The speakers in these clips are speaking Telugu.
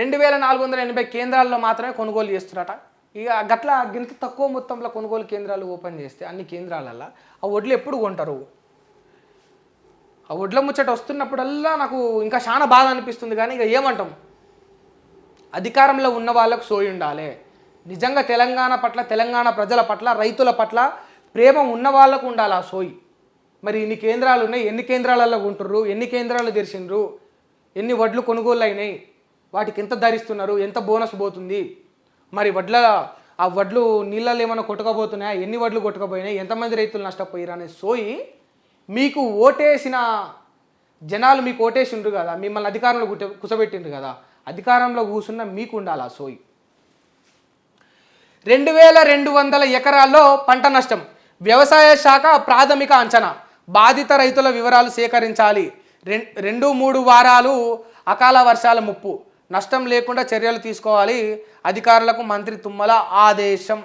రెండు వేల నాలుగు వందల ఎనభై కేంద్రాల్లో మాత్రమే కొనుగోలు చేస్తున్నారట. ఇక గట్ల గింత తక్కువ మొత్తంలో కొనుగోలు కేంద్రాలు ఓపెన్ చేస్తే అన్ని కేంద్రాలల్లో ఆ వడ్లు ఎప్పుడు కొంటారు? ఆ వడ్ల ముచ్చట వస్తున్నప్పుడల్లా నాకు ఇంకా చాలా బాధ అనిపిస్తుంది కానీ ఇక ఏమంటాం? అధికారంలో ఉన్న వాళ్ళకు సోయి ఉండాలి. నిజంగా తెలంగాణ పట్ల తెలంగాణ ప్రజల పట్ల రైతుల పట్ల ప్రేమ ఉన్న వాళ్ళకు ఉండాలి ఆ సోయి. మరి ఇన్ని కేంద్రాలు ఉన్నాయి ఎన్ని కేంద్రాలలో ఉంటుర్రు ఎన్ని కేంద్రాలు తెరిచిండ్రు ఎన్ని వడ్లు కొనుగోలు అయినాయి వాటికి ఎంత ధరిస్తున్నారు ఎంత బోనస్ పోతుంది? మరి వడ్ల ఆ వడ్లు నీళ్ళలో ఏమైనా కొట్టుకపోతున్నాయా? ఎన్ని వడ్లు కొట్టుకుపోయినాయి? ఎంతమంది రైతులు నష్టపోయారు అనే సోయి మీకు ఓటేసిన జనాలు మీకు ఓటేసిండ్రు కదా? మిమ్మల్ని అధికారంలో కుట కుసబెట్టిండ్రు కదా? అధికారంలో కూర్చున్న మీకు ఉండాలి ఆ సోయి? రెండు వేల రెండు వందల ఎకరాల్లో పంట నష్టం. వ్యవసాయ శాఖ ప్రాథమిక అంచనా. బాధిత రైతుల వివరాలు సేకరించాలి. రెండు మూడు వారాలు అకాల వర్షాల ముప్పు. నష్టం లేకుండా చర్యలు తీసుకోవాలి. అధికారులకు మంత్రి తుమ్మల ఆదేశం.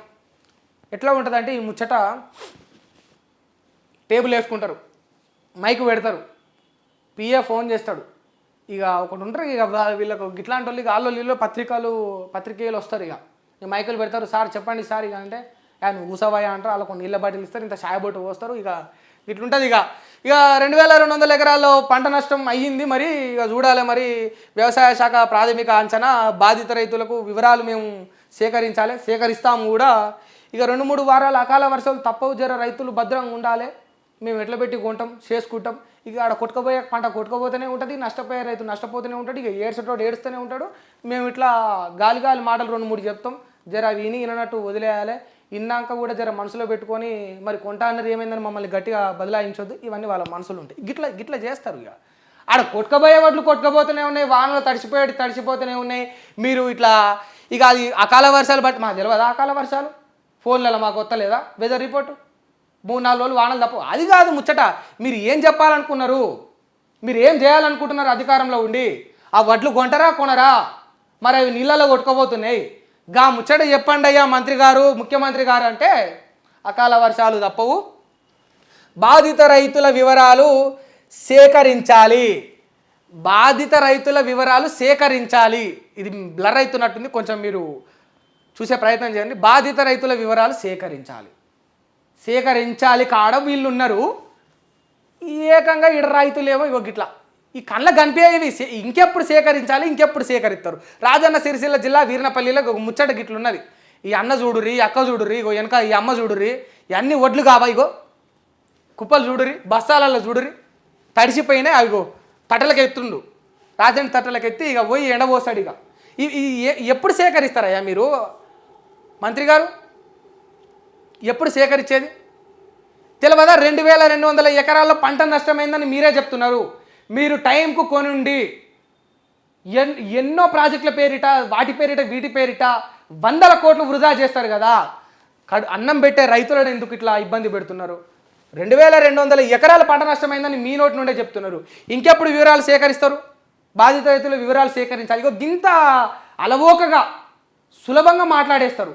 ఎట్లా ఉంటుందంటే ఈ ముచ్చట టేబుల్ వేసుకుంటారు. మైక్ పెడతారు. పిఏ ఫోన్ చేస్తాడు. ఇక ఒకటి ఉంటారు ఇక వీళ్ళకు ఇట్లాంటి వాళ్ళు ఇక వాళ్ళు వీళ్ళు పత్రికలు పత్రికేయులు వస్తారు ఇక. మైకులు పెడతారు సార్ చెప్పండి సార్ ఇక అంటే ఆయన నువ్వు అంటారు. వాళ్ళకు కొన్ని నీళ్ళ బాటిల్ ఇస్తారు ఇంత షాయ బొట్టు పోస్తారు ఇక ఇట్లుంటుంది ఇక. ఇక రెండు వేల రెండు వందల ఎకరాల్లో పంట నష్టం అయ్యింది మరి ఇక చూడాలి మరి. వ్యవసాయ శాఖ ప్రాథమిక అంచనా బాధిత రైతులకు వివరాలు మేము సేకరించాలి సేకరిస్తాము కూడా. ఇక రెండు మూడు వారాలు అకాల వర్షాలు తప్పవు జర రైతులు భద్రంగా ఉండాలి. మేము ఎట్లా పెట్టి కొంటాం చేసుకుంటాం. ఇక ఆడ కొట్టుకుపోయే పంట కొట్టుకుపోతూనే ఉంటుంది నష్టపోయే రైతు నష్టపోతూనే ఉంటాడు ఇక ఏడ్చేటోడు ఏడుస్తూనే ఉంటాడు. మేము ఇట్లా గాలి గాలి మాటలు రెండు మూడు చెప్తాం. జర విని వినట్టు వదిలేయాలి. ఇన్నాక కూడా జర మనసులో పెట్టుకొని మరి కొంటా అన్నది ఏమైందని మమ్మల్ని గట్టిగా బదలాయించొద్దు. ఇవన్నీ వాళ్ళ మనసులు ఉంటాయి. గిట్ల గిట్ల చేస్తారు ఇక. ఆడ కొట్టుకపోయే వడ్లు కొట్టుకపోతూనే ఉన్నాయి వానలు తడిసిపోయేటి తడిసిపోతూనే ఉన్నాయి. మీరు ఇట్లా ఇక అది అకాల వర్షాలు బట్టి మాకు తెలియదు అకాల వర్షాలు? ఫోన్లలో మాకు వస్తలేదా వెదర్ రిపోర్టు మూడు నాలుగు రోజులు వానలు తప్ప. అది కాదు ముచ్చట. మీరు ఏం చెప్పాలనుకున్నారు? మీరు ఏం చేయాలనుకుంటున్నారు అధికారంలో ఉండి? ఆ వడ్లు కొంటరా కొనరా? మరి అవి నీళ్ళలో కొట్టుకోబోతున్నాయి గా ముచ్చట చెప్పండి అయ్యా మంత్రి గారు ముఖ్యమంత్రి గారు అంటే అకాల వర్షాలు తప్పవు. బాధిత రైతుల వివరాలు సేకరించాలి. బాధిత రైతుల వివరాలు సేకరించాలి. ఇది బ్లర్ అవుతున్నట్టుంది. కొంచెం మీరు చూసే ప్రయత్నం చేయండి. బాధిత రైతుల వివరాలు సేకరించాలి. సేకరించాలి కాడ వీళ్ళు ఉన్నారు ఏకంగా ఇడ రైతులేమో ఇవ్వ గిట్లా ఈ కళ్ళ కనిపించేవి ఇంకెప్పుడు సేకరించాలి ఇంకెప్పుడు సేకరిస్తారు. రాజన్న సిరిసిల్ల జిల్లా వీరనపల్లిలో ఒక ముచ్చట గిట్లు ఉన్నది. ఈ అన్న చూడురి ఈ అక్క చూడురి ఇగో వెనక ఈ అమ్మ చూడురి ఇవన్నీ వడ్లు కావా ఇగో? కుప్పలు చూడురి బస్తాలలో చూడురి తడిసిపోయినాయి అవిగో తట్టలకు ఎత్తుండు రాజండి తట్టలకు ఎత్తి ఇక పోయి ఎండబోస్తాడు ఇక ఈ- ఎప్పుడు సేకరిస్తారయ్యా మీరు? మంత్రి గారు? ఎప్పుడు సేకరించేది? తెలియదా రెండు వేల రెండు వందల ఎకరాల్లో పంట నష్టమైందని మీరే చెప్తున్నారు. మీరు టైంకు కొనుండి ఎన్ ఎన్నో ప్రాజెక్టుల పేరిట వాటి పేరిట వీటి పేరిట వందల కోట్లు వృధా చేస్తారు కదా. కడు అన్నం పెట్టే రైతులను ఎందుకు ఇట్లా ఇబ్బంది పెడుతున్నారు? రెండు వేల రెండు వందల ఎకరాల పంట నష్టమైందని మీ నోటి నుండే చెప్తున్నారు. ఇంకెప్పుడు వివరాలు సేకరిస్తారు? బాధిత రైతుల వివరాలు సేకరించాలి. ఇగో గింత అలవోకగా సులభంగా మాట్లాడేస్తారు.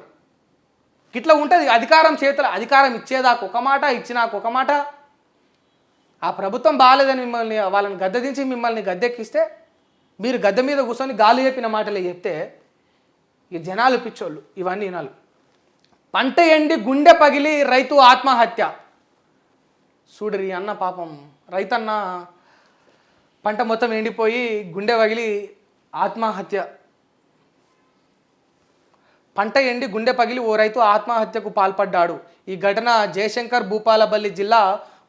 ఇట్లా ఉంటుంది. అధికారం చేతుల అధికారం ఇచ్చేదాకా ఒక మాట ఇచ్చినాక ఒక మాట. ఆ ప్రభుత్వం బాగాలేదని మిమ్మల్ని వాళ్ళని గద్దెదించి మిమ్మల్ని గద్దెక్కిస్తే మీరు గద్దె మీద కూర్చొని గాలి చెప్పిన మాటలే చెప్తే ఈ జనాలు పిచ్చోళ్ళు ఇవన్నీ వినాలి పంట ఎండి గుండె పగిలి రైతు ఆత్మహత్య. చూడరి అన్న పాపం రైతన్న పంట మొత్తం ఎండిపోయి గుండె పగిలి ఆత్మహత్య. పంట ఎండి గుండె పగిలి ఓ రైతు ఆత్మహత్యకు పాల్పడ్డాడు. ఈ ఘటన జయశంకర్ భూపాలపల్లి జిల్లా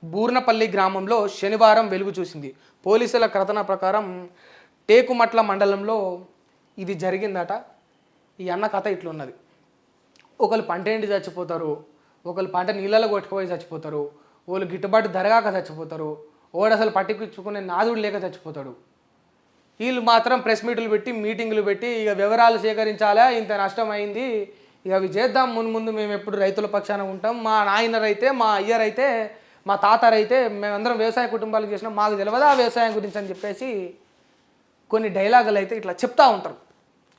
బూర్నపల్లి గ్రామంలో శనివారం వెలుగు చూసింది. పోలీసుల కథన ప్రకారం టేకుమట్ల మండలంలో ఇది జరిగిందట. ఈ అన్న కథ ఇట్లున్నది. ఒకళ్ళు పంట ఎండి చచ్చిపోతారు ఒకళ్ళు పంట నీళ్ళలో కొట్టుకుపోయి చచ్చిపోతారు వాళ్ళు గిట్టుబాటు ధరగాక చచ్చిపోతారు ఓడు అసలు పట్టించుకునే నాదుడు లేక చచ్చిపోతాడు. వీళ్ళు మాత్రం ప్రెస్ మీట్లు పెట్టి మీటింగులు పెట్టి ఇక వివరాలు సేకరించాలా ఇంత నష్టం అయింది ఇక అవి చేద్దాం ముందు ముందు మేము ఎప్పుడు రైతుల పక్షాన ఉంటాం మా నాయనరైతే మా అయ్యరైతే మా తాతరైతే మేమందరం వ్యవసాయ కుటుంబాలకు చేసినాం మాకు తెలియదా వ్యవసాయం గురించి అని చెప్పేసి కొన్ని డైలాగులు అయితే ఇట్లా చెప్తా ఉంటారు.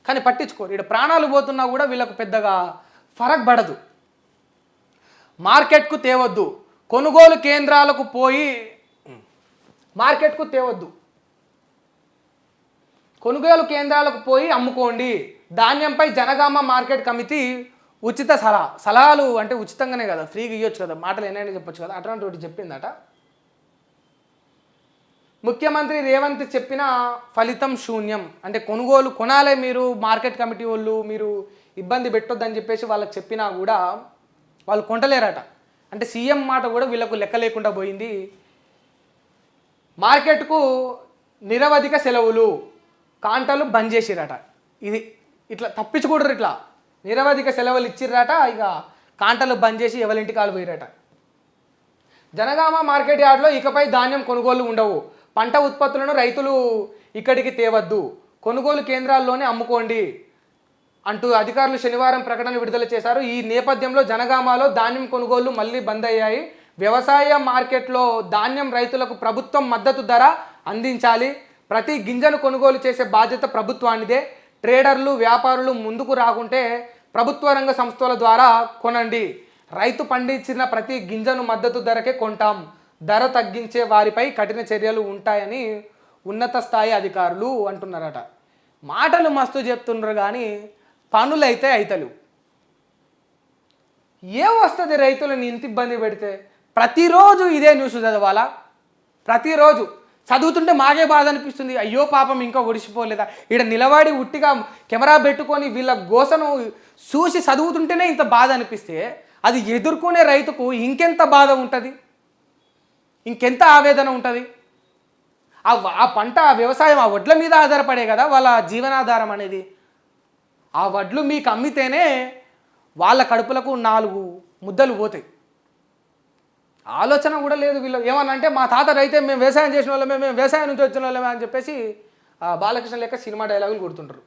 కానీ పట్టించుకోరు. ఇక్కడ ప్రాణాలు పోతున్నా కూడా వీళ్ళకు పెద్దగా ఫరక్ పడదు మార్కెట్కు తేవద్దు. కొనుగోలు కేంద్రాలకు పోయి మార్కెట్కు తేవద్దు. కొనుగోలు కేంద్రాలకు పోయి అమ్ముకోండి. ధాన్యంపై జనగామ మార్కెట్ కమిటీ ఉచిత సలహా సలహాలు అంటే ఉచితంగానే కదా ఫ్రీగా ఇవ్వచ్చు కదా మాటలు ఎన్నైనా చెప్పొచ్చు కదా అటువంటి ఒకటి చెప్పిందట. ముఖ్యమంత్రి రేవంత్ చెప్పిన ఫలితం శూన్యం. అంటే కొనుగోలు కొనాలే మీరు మార్కెట్ కమిటీ వాళ్ళు మీరు ఇబ్బంది పెట్టొద్దని చెప్పేసి వాళ్ళకి చెప్పినా కూడా వాళ్ళు కొంటలేరట. అంటే సీఎం మాట కూడా వీళ్ళకు లెక్క లేకుండా పోయింది. మార్కెట్కు నిరవధిక సెలవులు కాంటలు బంద్ చేసిరట. ఇది ఇట్లా తప్పించుకుంటారు ఇట్లా. నిరవధిక సెలవులు ఇచ్చిర్రట ఇక కాంటలు బంద్ చేసి ఎవరింటికి కాలు పోయిరట జనగామ మార్కెట్ యార్డ్లో ఇకపై ధాన్యం కొనుగోలు ఉండవు. పంట ఉత్పత్తులను రైతులు ఇక్కడికి తేవద్దు. కొనుగోలు కేంద్రాల్లోనే అమ్ముకోండి అంటూ అధికారులు శనివారం ప్రకటన విడుదల చేశారు. ఈ నేపథ్యంలో జనగామలో ధాన్యం కొనుగోళ్ళు మళ్ళీ బంద్ అయ్యాయి. వ్యవసాయ మార్కెట్లో ధాన్యం రైతులకు ప్రభుత్వం మద్దతు ధర అందించాలి. ప్రతి గింజను కొనుగోలు చేసే బాధ్యత ప్రభుత్వానిదే. ట్రేడర్లు వ్యాపారులు ముందుకు రాకుంటే ప్రభుత్వ రంగ సంస్థల ద్వారా కొనండి. రైతు పండించిన ప్రతి గింజను మద్దతు ధరకే కొంటాం. ధర తగ్గించే వారిపై కఠిన చర్యలు ఉంటాయని ఉన్నత స్థాయి అధికారులు అంటున్నారట. మాటలు మస్తు చెప్తున్నారు కానీ పనులైతే అయితలు. ఏ వస్తుంది రైతులను ఇంత ఇబ్బంది పెడితే? ప్రతిరోజు ఇదే న్యూస్ చదవాలా? ప్రతిరోజు. చదువుతుంటే మాకే బాధ అనిపిస్తుంది. అయ్యో పాపం ఇంకా ఒడిసిపోలేదా? ఇక్కడ నిలబడి ఉట్టిగా కెమెరా పెట్టుకొని వీళ్ళ గోసను చూసి చదువుతుంటేనే ఇంత బాధ అనిపిస్తే అది ఎదుర్కొనే రైతుకు ఇంకెంత బాధ ఉంటుంది? ఇంకెంత ఆవేదన ఉంటుంది? ఆ ఆ పంట ఆ వ్యవసాయం ఆ వడ్ల మీద ఆధారపడే కదా వాళ్ళ జీవనాధారం అనేది. ఆ వడ్లు మీకు అమ్మితేనే వాళ్ళ కడుపులకు నాలుగు ముద్దలు పోతాయి. ఆలోచన కూడా లేదు వీళ్ళు. ఏమన్నా అంటే మా తాత రైతే మేము వ్యవసాయం చేసిన వాళ్ళమే మేము వ్యవసాయం నుంచి వచ్చిన వాళ్ళమే అని చెప్పేసి బాలకృష్ణ లెక్క సినిమా డైలాగులు కొడుతుంటారు.